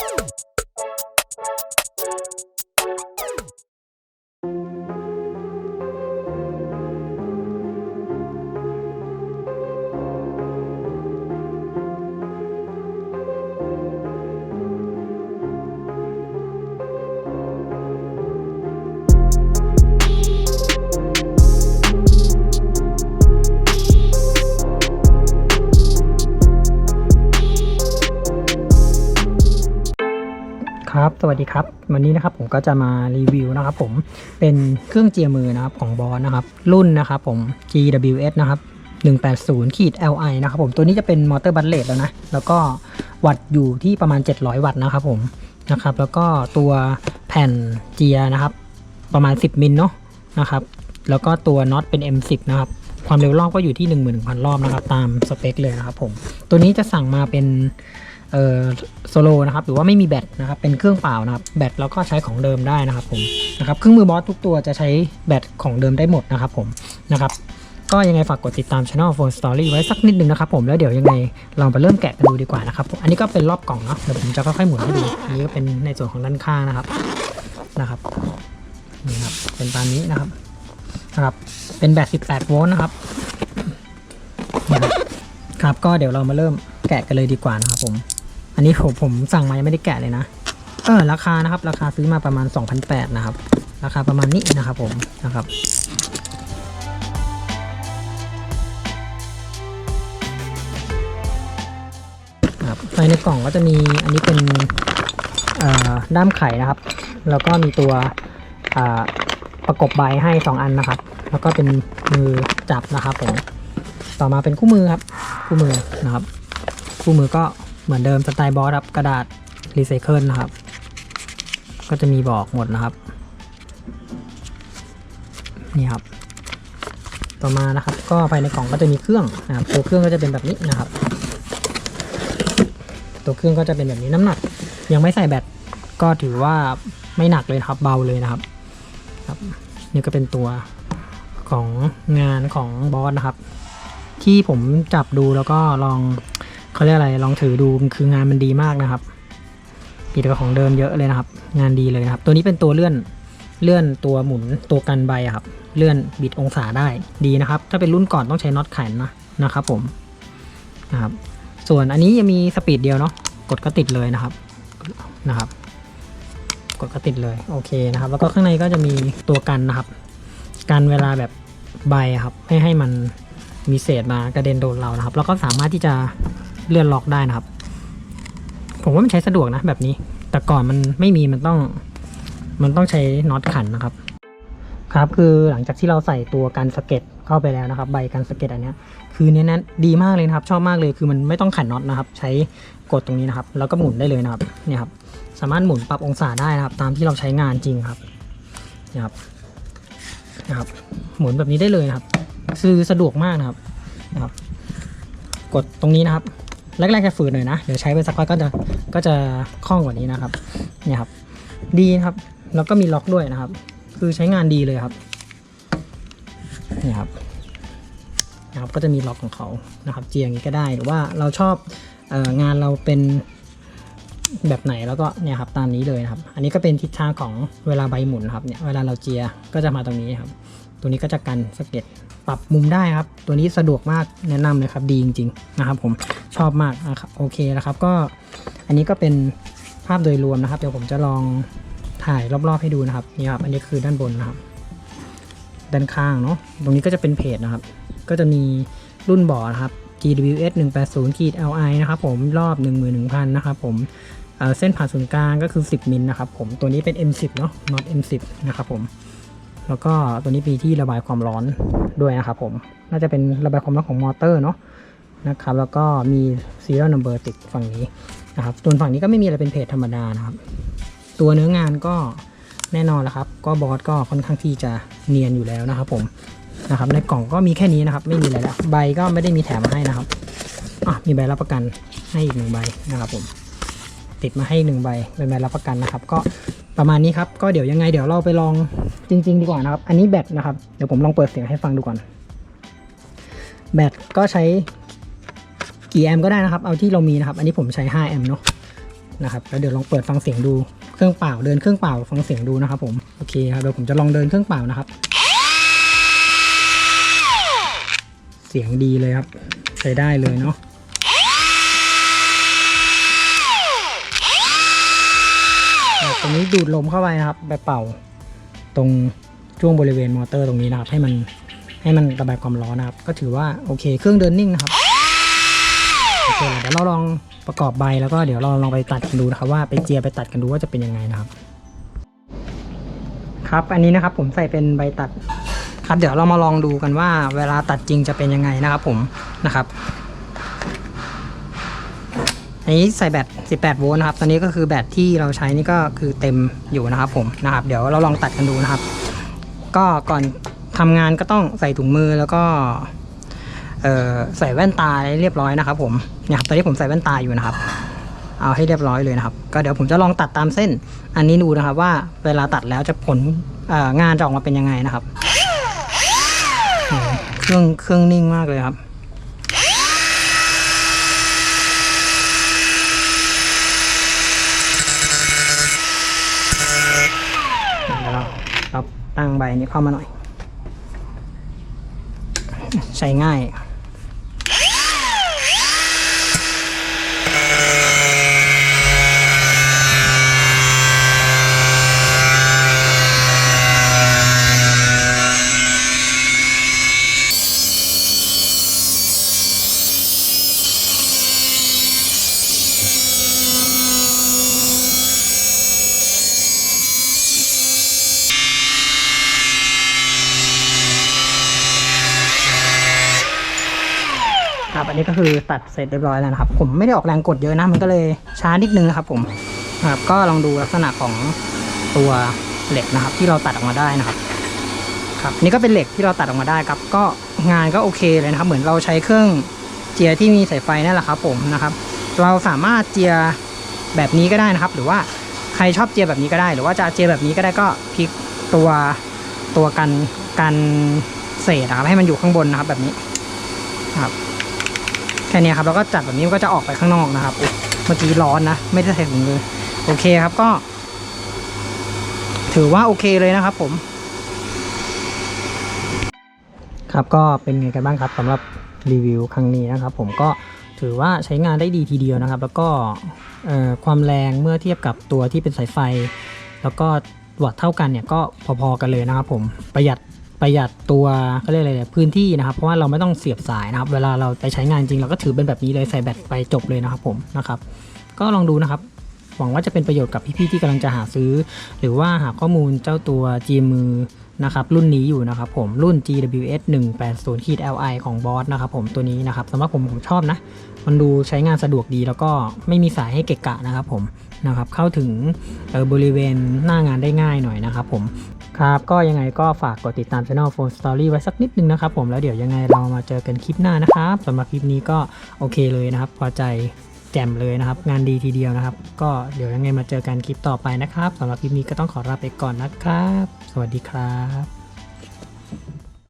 Thank you. สวัสดีครับ วันนี้นะครับผมก็จะมารีวิวนะครับผม เป็นเครื่องเจียมือนะครับของบอสนะครับ รุ่นนะครับผม GWS นะครับ180ขีด LI นะครับผม ตัวนี้จะเป็นมอเตอร์บัตเลตแล้วนะ แล้วก็วัตต์อยู่ที่ประมาณ 700 วัตต์นะครับผม นะครับ แล้วก็ตัวแผ่นเจียนะครับ ประมาณ 10 มิลเนาะนะครับ แล้วก็ตัวน็อตเป็น M10 นะครับ ความเร็วรอบก็อยู่ที่ 11,000 รอบนะครับ ตามสเปคเลยนะครับผม ตัวนี้จะสั่งมาเป็น เอ่อโซโลนะครับหรือว่าไม่มีแบตนะครับเป็นเครื่องเปล่านะครับแบตแล้วก็ใช้ของเดิมได้นะครับผมนะครับเครื่องมือบอสทุกตัวจะใช้แบตของเดิมได้หมดนะครับผมนะครับก็ยังไงฝากกดติดตาม Channel Phone Story ไว้สักนิดนึงนะครับผมแล้วเดี๋ยวยังไงเราไปเริ่มแกะกันดูดีกว่านะครับผมอันนี้ก็เป็นรอบกล่องเนาะเดี๋ยวผมจะค่อยๆหมุนให้ดูอันนี้ก็เป็นในส่วนของด้านข้างนะครับนะครับนี่ครับเป็นตามนี้นะครับนะครับเป็นแบต 18 โวลต์นะครับครับก็เดี๋ยวเรามาเริ่มแกะกันเลยดีกว่านะครับผม อันนี้ผมผมสั่งมายังไม่ได้แกะเลยนะ เออราคานะครับ ราคาซื้อมาประมาณ 2,800นะครับ ราคาประมาณนี้นะครับผมนะครับครับภายในกล่องก็จะมีอันนี้เป็นด้ามไขนะครับ แล้วก็มีตัวประกบใบให้ 2 อันนะครับ แล้วก็เป็นมือจับนะครับผม ต่อมาเป็นคู่มือครับ คู่มือนะครับ คู่มือก็ เหมือนเดิมสไตล์บอสครับกระดาษรีไซเคิลนะครับ ก็จะมีบอกหมดนะครับ นี่ครับ ต่อมานะครับ ก็ภายในกล่องก็จะมีเครื่องนะครับตัวเครื่องก็จะเป็นแบบนี้นะครับ ตัวเครื่องก็จะเป็นแบบนี้น้ำหนัก ยังไม่ใส่แบตก็ถือว่าไม่หนักเลยครับเบาเลยนะครับครับ นี่ก็เป็นตัวของงานของบอสนะครับ ที่ผมจับดูแล้วก็ลอง เขาเรียกอะไรลองถือดูคืองานมันดีมากนะครับผิดกับของเดิมเยอะเลยนะครับ งานดีเลยนะครับ ตัวนี้เป็นตัวเลื่อนเลื่อนตัวหมุนตัวกันใบครับ เลื่อนบิดองศาได้ดีนะครับ ถ้าเป็นรุ่นก่อนต้องใช้น็อตแข็งนะนะครับ ผมนะครับส่วนอันนี้ยังมีสปีดเดียวเนาะกดก็ติดเลยนะครับนะครับ กดก็ติดเลยโอเคนะครับ แล้วก็ข้างในก็จะมีตัวกันนะครับ กันเวลาแบบใบครับไม่ให้มันมีเศษมากระเด็นโดนเรานะครับ แล้วก็สามารถที่จะ เลื่อนล็อกได้นะครับ ผมว่ามันใช้สะดวกนะแบบนี้ แต่ก่อนมันไม่มีมันต้อง มันต้องใช้น็อตขันนะครับ ครับคือหลังจากที่เราใส่ตัวกันสเก็ตเข้าไปแล้วนะครับ ใบกันสเก็ตอันนี้คือเนี้ยนั้นดีมากเลยนะครับ ชอบมากเลยคือมันไม่ต้องขันน็อตนะครับ ใช้กดตรงนี้นะครับ แล้วก็หมุนได้เลยนะครับเนี่ยครับสามารถหมุนปรับองศาได้นะครับ ตามที่เราใช้งานจริงครับเนี่ยครับนะครับ หมุนแบบนี้ได้เลยนะครับ คือสะดวกมากนะครับนะครับ กดตรงนี้นะครับ แรกๆจะฝืนหน่อยนะ เดี๋ยวใช้ไปสักพักก็จะก็จะคล่องกว่านี้นะครับเนี่ยครับ ดีครับ แล้วก็มีล็อกด้วยนะครับ คือใช้งานดีเลยครับนี่ครับนะครับก็จะมีล็อกของเขานะครับ เจียงนี้ก็ได้หรือว่าเราชอบอองานเราเป็นแบบไหนแล้วก็เนี่ยครับตามนี้เลยนะครับ อันนี้ก็เป็นทิศทางของเวลาใบหมุนครับเนี่ยเวลาเราเจียก็จะมาตรงนี้ครับ ตัวนี้ก็จะกันสะเก็ดปรับมุมได้ครับ ตัวนี้สะดวกมากแนะนำเลยครับดีจริง ๆ นะครับ ผมชอบมากนะครับโอเคนะครับ ก็อันนี้ก็เป็นภาพโดยรวมนะครับ เดี๋ยวผมจะลองถ่ายรอบๆให้ดูนะครับนี่ครับอันนี้คือด้านบนนะครับ ด้านข้างเนาะตรงนี้ก็จะเป็นเพจนะครับ ก็จะมีรุ่นบอร์ดนะครับ GWS 180ขีด LI นะครับผมรอบ 11,000นะครับผมเเส้นผ่านศูนย์กลางก็คือ 10มิลนะครับผมตัวนี้เป็น M10 เนาะ not M10 นะครับผม แล้วก็ตัวนี้มีที่ระบายความร้อนด้วยนะครับผม น่าจะเป็นระบายความร้อนของมอเตอร์เนาะนะครับ แล้วก็มี serial number ติดฝั่งนี้นะครับส่วนฝั่งนี้ก็ไม่มีอะไรเป็นเพจธรรมดานะครับ ตัวเนื้องานก็แน่นอนแล้วครับ ก็บอสก็ค่อนข้างที่จะเนียนอยู่แล้วนะครับผมนะครับ ในกล่องก็มีแค่นี้นะครับ ไม่มีอะไรแล้ว ใบก็ไม่ได้มีแถมมาให้นะครับอะมีใบรับประกันให้อีกหนึ่งใบนะครับผมติดมาให้หนึ่งใบเป็นใบรับประกันนะครับ ก็ ประมาณนี้ครับ ก็เดี๋ยวยังไงเดี๋ยวเราไปลองจริง ๆ ดีกว่านะครับ อันนี้แบตนะครับ เดี๋ยวผมลองเปิดเสียงให้ฟังดูก่อน แบตก็ใช้กี่แอมป์ก็ได้นะครับ เอาที่เรามีนะครับ อันนี้ผมใช้ 5 แอมป์เนาะนะครับ แล้วเดี๋ยวลองเปิดฟังเสียงดูเครื่องเปล่าเดินเครื่องเปล่าฟังเสียงดูนะครับ ผมโอเคครับเดี๋ยวผมจะลองเดินเครื่องเปล่านะครับ เสียงดีเลยครับ ใช้ได้เลยเนาะอะ ตรงนี้ดูดลมเข้าไปนะครับไปเป่า ตรงช่วงบริเวณมอเตอร์ตรงนี้นะครับ ให้มันให้มันระบายความร้อนนะครับ ก็ถือว่าโอเค เครื่องเดินนิ่งนะครับโอเคเดี๋ยวเราลองประกอบใบแล้วก็เดี๋ยวเราลองไปตัดกันดูนะครับ ว่าไปเจียไปตัดกันดูว่าจะเป็นยังไงนะครับ ครับอันนี้นะครับผมใส่เป็นใบตัดครับเดี๋ยวเรามาลองดูกันว่าเวลาตัดจริงจะเป็นยังไงนะครับ ผมนะครับ อันนี้ใส่แบต 18 โวลต์นะครับ ตอนนี้ก็คือแบตที่เราใช้นี่ก็คือเต็มอยู่นะครับผมนะครับ เดี๋ยวเราลองตัดกันดูนะครับ ก็ก่อนทำงานก็ต้องใส่ถุงมือแล้วก็ใส่แว่นตาเรียบร้อยนะครับ ผมเนี่ยครับตอนนี้ผมใส่แว่นตาอยู่นะครับ เอาให้เรียบร้อยเลยนะครับ ก็เดี๋ยวผมจะลองตัดตามเส้น อันนี้ดูนะครับว่าเวลาตัดแล้วจะผลงานจะออกมาเป็นยังไงนะครับ เครื่องเครื่องนิ่งมากเลยครับ เดี๋ยวเราเราตั้ง ใบนี้เข้ามาหน่อยใช้ง่าย อันนี้ก็คือตัดเสร็จเรียบร้อยแล้วนะครับ ผมไม่ได้ออกแรงกดเยอะนะ มันก็เลยช้านิดนึงนะครับ ผมครับก็ลองดูลักษณะของตัวเหล็กนะครับ ที่เราตัดออกมาได้นะครับ ครับ นี่ก็เป็นเหล็กที่เราตัดออกมาได้ครับ ก็งานก็โอเคเลยนะครับ เหมือนเราใช้เครื่องเจียที่มีสายไฟนั่นแหละครับ ผมนะครับ เราสามารถเจียแบบนี้ก็ได้นะครับ หรือว่าใครชอบเจียแบบนี้ก็ได้ หรือว่าจะเจียแบบนี้ก็ได้ก็พลิกตัวตัวกันกันเศษนะครับให้มันอยู่ข้างบนนะครับแบบนี้ครับ แค่นี้ครับแล้วก็จัดแบบนี้มันก็จะออกไปข้างนอกนะครับเมื่อกี้ร้อนนะ ไม่ได้ใส่ถุงมือโอเคครับก็ ถือว่าโอเคเลยนะครับ ผม ครับก็เป็นไงกันบ้างครับสำหรับรีวิวครั้งนี้นะครับ ผมก็ถือว่าใช้งานได้ดีทีเดียวนะครับ แล้วก็ความแรงเมื่อเทียบกับตัวที่เป็นสายไฟ แล้วก็วัตต์เท่ากันเนี่ยก็พอๆกันเลยนะครับ ผมประหยัด ประหยัดตัวเขาเรียกอะไรเนี่ยพื้นที่นะครับ เพราะว่าเราไม่ต้องเสียบสายนะครับ เวลาเราไปใช้งานจริงเราก็ถือเป็นแบบนี้เลยใส่แบตไปจบเลยนะครับผมนะครับ ก็ลองดูนะครับ หวังว่าจะเป็นประโยชน์กับพี่ๆที่กำลังจะหาซื้อ หรือว่าหาข้อมูลเจ้าตัว G มือนะครับรุ่นนี้อยู่นะครับผมรุ่น GWS 180 Li ของบอสนะครับผมตัวนี้นะครับสำหรับผมผมชอบนะ มันดูใช้งานสะดวกดีแล้วก็ไม่มีสายให้เกะกะนะครับผมนะครับเข้าถึงออบริเวณหน้างานได้ง่ายหน่อยนะครับผม ครับก็ยังไงก็ฝากกดติดตาม Channel Phone Story ไว้สักนิดนึงนะครับผมแล้วเดี๋ยวยังไงเรามาเจอกันคลิปหน้านะครับสำหรับคลิปนี้ก็โอเคเลยนะครับ พอใจแจ่มเลยนะครับ งานดีทีเดียวนะครับ ก็เดี๋ยวยังไงมาเจอกันคลิปต่อไปนะครับสำหรับคลิปนี้ก็ต้องขอลาไปก่อนนะครับ สวัสดีครับ